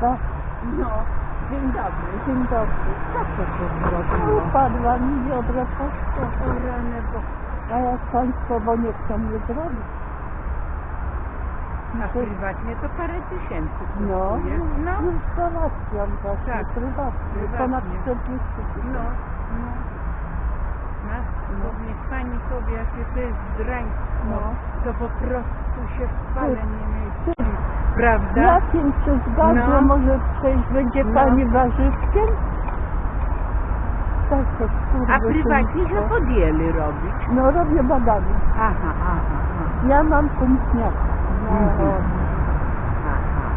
Tak. No, dzień dobry. Dzień dobry. Co to się zrobiło? Upadła mi biodra poszło. O rany, bo... A jak państwo, bo nie chcą mnie zrobić. A prywatnie to parę tysięcy No. No, już załatwiam właśnie Tak, prywatnie. Ponad 40 no, no. Matko, niech pani powie, jakie to jest draństwo. No. To po prostu się w pale nie mieści. Prawda? Jakim się zgadza, No. może przejść będzie No. pani warzywkiem? Tak, to A prywatnie się podjęli robić. No robię badania. Aha, aha, aha. Ja mam punktniaka. No, Mhm. aha.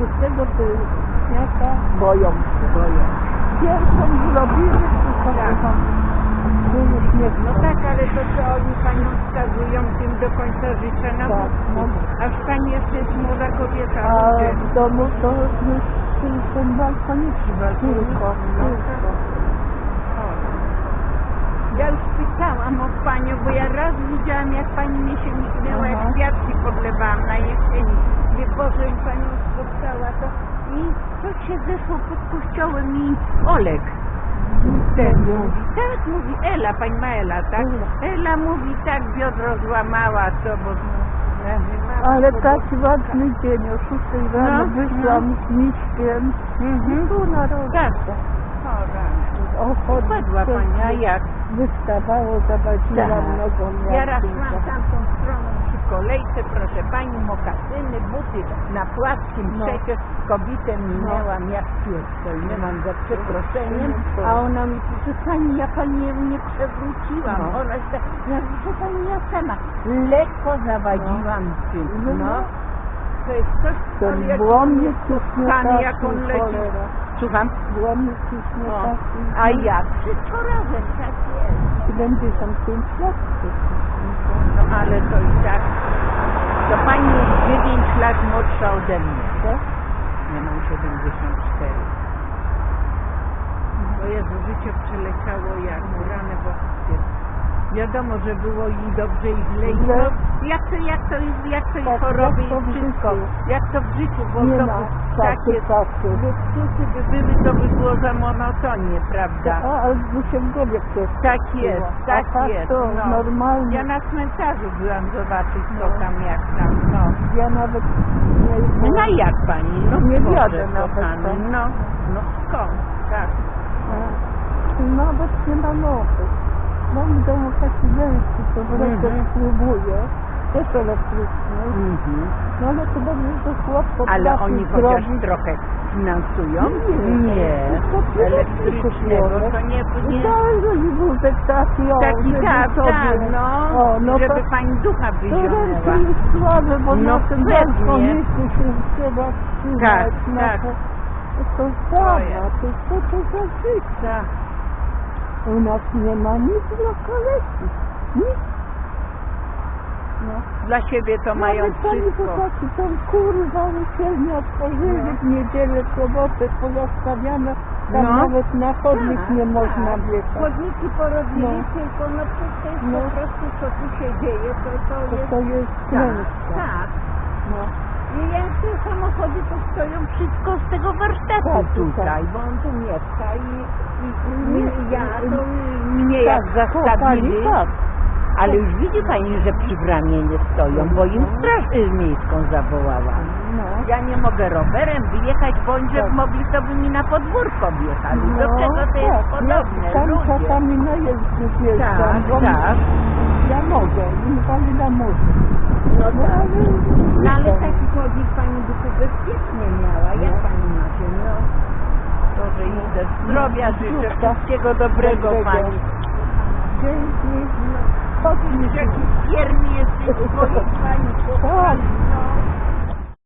I z tego punktniaka boją się. Boję. Pierwszą zrobili, to Tak. No tak, ale to co oni panią wskazują tym do końca życia na Tak, no. Aż pani jeszcze jest kobieta. A w domu to ten balkoniczny. Tylko. Ja już pytałam o panią, bo ja raz widziałam jak pani mnie się miknęła, jak kwiatki podlewałam na jesieni. Nie Boże, i panią spotkała to. I to się zeszło pod kościołem i Olek. Ten mówi, tak mówi, Ela, pani ma Ela, tak? Ela. Ela mówi, tak biodro złamała, co, bo... Ale taki ładny dzień, o 6 rano No, wyszłam z miśkiem. Mhm. Tu na rogu. Tak. O, Upadła pani, a jak? Wystawało, zobaczyłam Tak. nogą. Ja raz mam tamtą stroną przy kolejce, pani, mokasyny, buty na płaskim No. przecież kobietę minęłam jak pies, nie mam za przeproszeniem, No. a ona mi pisze, pani, ja pani nie, przewróciłam, No. ona się, ja proszę pani, ja sama, lekko zawadziłam czym, No. no. To jest coś, Ten Pan taki, jak on leci, słucham, Błomny ciśnie no. a jak? Wszystko razem, tak jest. 75 lat. No ale to i tak, to pani jest 9 lat młodsza ode mnie. Tak? Ja mam 74. Bo Jezu, życie przeleciało jak rany boskie. Wiadomo, że było i dobrze i źle. I Źle. no, jak to, jak to jest, jak to i Tak, choroby jak to i w wszystko. życiu. Jak to w życiu, bo Nie to ma by- tak czasu, jest. czasu. Luksusy by były, to by było za monotonnie, prawda? A, ale by się w głowie przestało. Tak jest, tak A tak jest. to no. normalnie. Ja na cmentarzu byłam zobaczyć, co No. tam, jak tam, no. Ja nawet nie... No a jak pani? No Nie Boże wiadę nawet kochany, tam. No, no skąd? Tak. A, Nawet nie mam mowy. Mam w domu taki mężczyzn, co w ręce Mhm. spróbuje. Też elektryczny. Mhm. No ale to dobrze, że chłop Ale potrafi oni chociaż zrobić. trochę finansują? Nie. Nie. To Elektrycznego to nie... nie. Tak, żeby wózek taki, o, Taki żeby tak, sobie- tak, no, O, no żeby to, pani ducha to wyzionęła. ręce już słabe, bo No na tym pewnie. balkoniku się trzeba trzymać. Tak, na tak. To, to sama, jest. to co to za życie? Tak. U nas nie ma nic dla kolekcji. Nic. No. Dla siebie to mają Nawet wszystko. zobaczy, tą kurwą uczelnię otworzyli No. w niedzielę, sobotę, pozastawiane. Tam No. nawet na chodnik Tak, nie tak. można wjechać. Chodniki porobili, No. tylko no przecież No. po prostu co tu się dzieje, to, to To, jest... to jest Tak, tak. No. Jak te samochody to stoją wszystko z tego warsztatu tutaj, bo on tu mieszka i, i, i, Nie, i ja to mnie jak Tak, tak. ale już widzi pani, że przy bramie nie stoją, bo im straż y, miejską zawołała. No. Ja nie mogę rowerem wyjechać, bądź że Tak. mogli to by mi na podwórko wjechali. Do No, czego to jest tak. podobne, tam ludzie? czasami na jeżdżam, Tak, bo tak. ja mogę, inwalida może. No No ale... No ale taki chodnik pani by bezpiecznie miała. Jak pani macie? No. Boże, idę zdrowia życzę, Zdrówka. wszystkiego dobrego Dobrego. pani. Dzięki. Chodźmy, jaki wierny jesteś swoich pani, Tak. No.